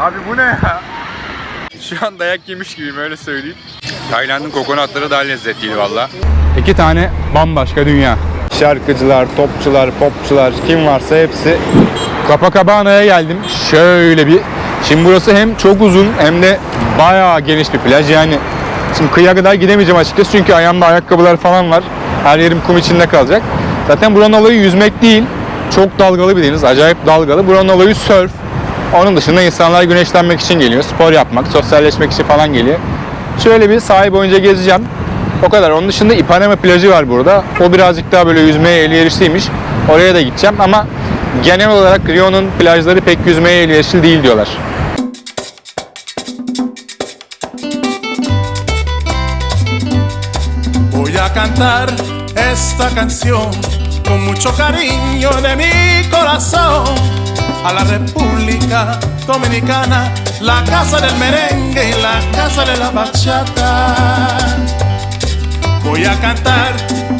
Abi bu ne ya? Şu an dayak yemiş gibiyim öyle söyleyeyim. Tayland'ın kokonatları daha lezzetliydi valla. İki tane bambaşka dünya. Şarkıcılar, topçular, popçular kim varsa hepsi. Copacabana'ya geldim. Şöyle bir. Şimdi burası hem çok uzun hem de bayağı geniş bir plaj. Yani şimdi kıyıya kadar gidemeyeceğim açıkçası çünkü ayağımda ayakkabılar falan var. Her yerim kum içinde kalacak. Zaten buranın olayı yüzmek değil. Çok dalgalı bir deniz. Acayip dalgalı. Buranın olayı surf. Onun dışında insanlar güneşlenmek için geliyor. Spor yapmak, sosyalleşmek için falan geliyor. Şöyle bir sahil boyunca gezeceğim. O kadar. Onun dışında Ipanema plajı var burada. O birazcık daha böyle yüzmeye elverişliymiş. Oraya da gideceğim ama genel olarak Rio'nun plajları pek yüzmeye elverişli değil diyorlar. Voy a cantar esta canción con mucho cariño de mi corazón a la República Dominicana, la casa del merengue y la casa de la bachata. Voy a cantar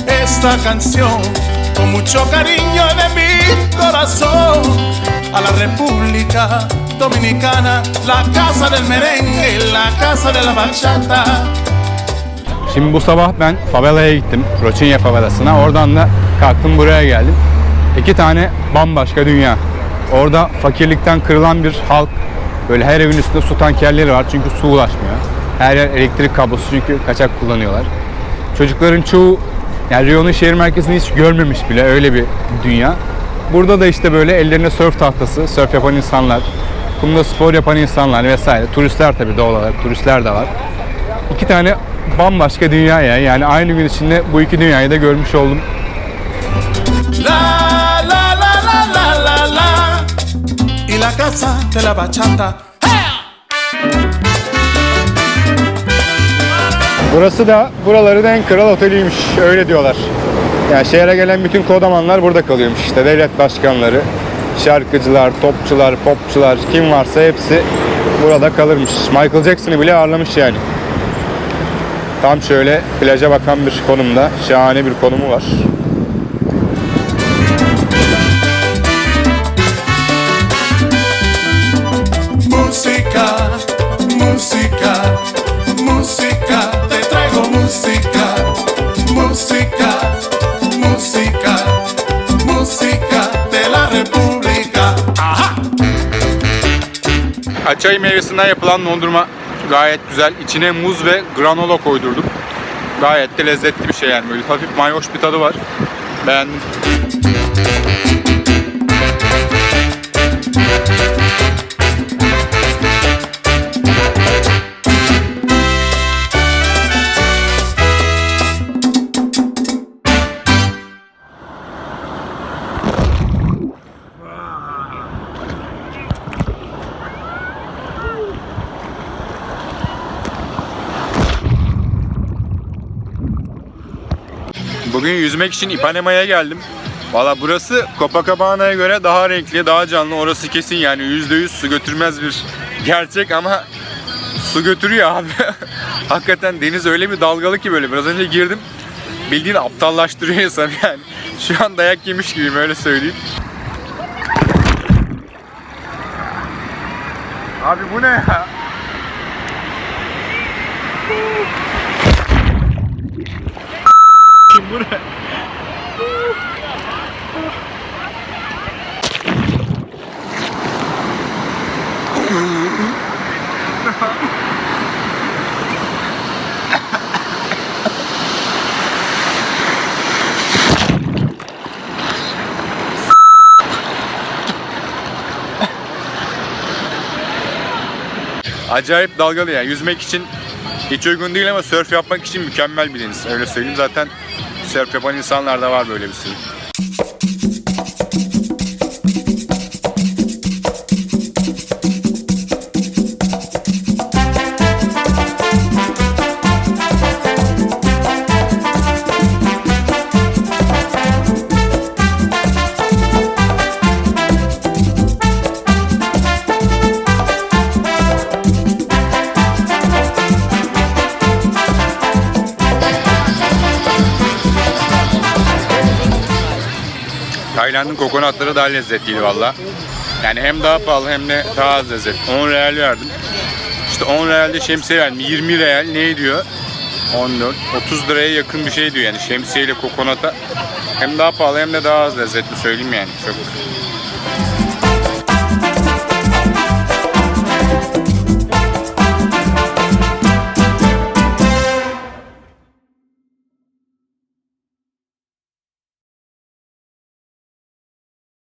esta canción con mucho cariño de mi corazón a la República Dominicana, la casa del merengue y la casa de la bachata. Şimdi bu sabah ben favelaya gittim. Rocinha favelasına. Oradan da kalktım buraya geldim. İki tane bambaşka dünya. Orada fakirlikten kırılan bir halk. Böyle her evin üstünde su tankerleri var çünkü su ulaşmıyor. Her yer elektrik kablosu çünkü kaçak kullanıyorlar. Çocukların çoğu yani Rio'nun şehir merkezini hiç görmemiş bile öyle bir dünya. Burada da işte böyle ellerine sörf tahtası, sörf yapan insanlar, kumda spor yapan insanlar vesaire. Turistler tabii doğal olarak turistler de var. İki tane bambaşka dünya ya. Yani aynı gün içinde bu iki dünyayı da görmüş oldum. Casa de la bachata. Burası da buraların en kral oteliymiş. Öyle diyorlar. Yani şehre gelen bütün kodamanlar burada kalıyormuş işte. Devlet başkanları, şarkıcılar, topçular, popçular kim varsa hepsi burada kalırmış. Michael Jackson'ı bile ağırlamış yani. Tam şöyle plaja bakan bir konumda. Şahane bir konumu var. Música, música, te traigo música, música. Açay meyvesinden yapılan dondurma gayet güzel. İçine muz ve granola koydurdum. Gayet de lezzetli bir şey yani. Böyle hafif mayhoş bir tadı var. Beğendim. Bugün yüzmek için Ipanema'ya geldim. Valla burası Copacabana'ya göre daha renkli, daha canlı. Orası kesin yani %100 su götürmez bir gerçek ama su götürüyor abi. Hakikaten deniz öyle bir dalgalı ki böyle. Biraz önce girdim. Bildiğin aptallaştırıyor insanı yani. Şu an dayak yemiş gibiyim öyle söyleyeyim. Abi bu ne ya? Bu ne? Acayip dalgalı yani. Yüzmek için hiç uygun değil ama surf yapmak için mükemmel bir deniz. Öyle söyleyeyim. Zaten surf yapan insanlar da var böyle bir sürü. Tayland'ın kokonatları daha lezzetliydi valla. Yani hem daha pahalı hem de daha az lezzetli. 10 real verdim. İşte 10 realde şemsiye verdim. 20 real ne diyor? 14, 30 liraya yakın bir şey diyor yani şemsiye ile kokonata. Hem daha pahalı hem de daha az lezzetli söyleyeyim yani. Çok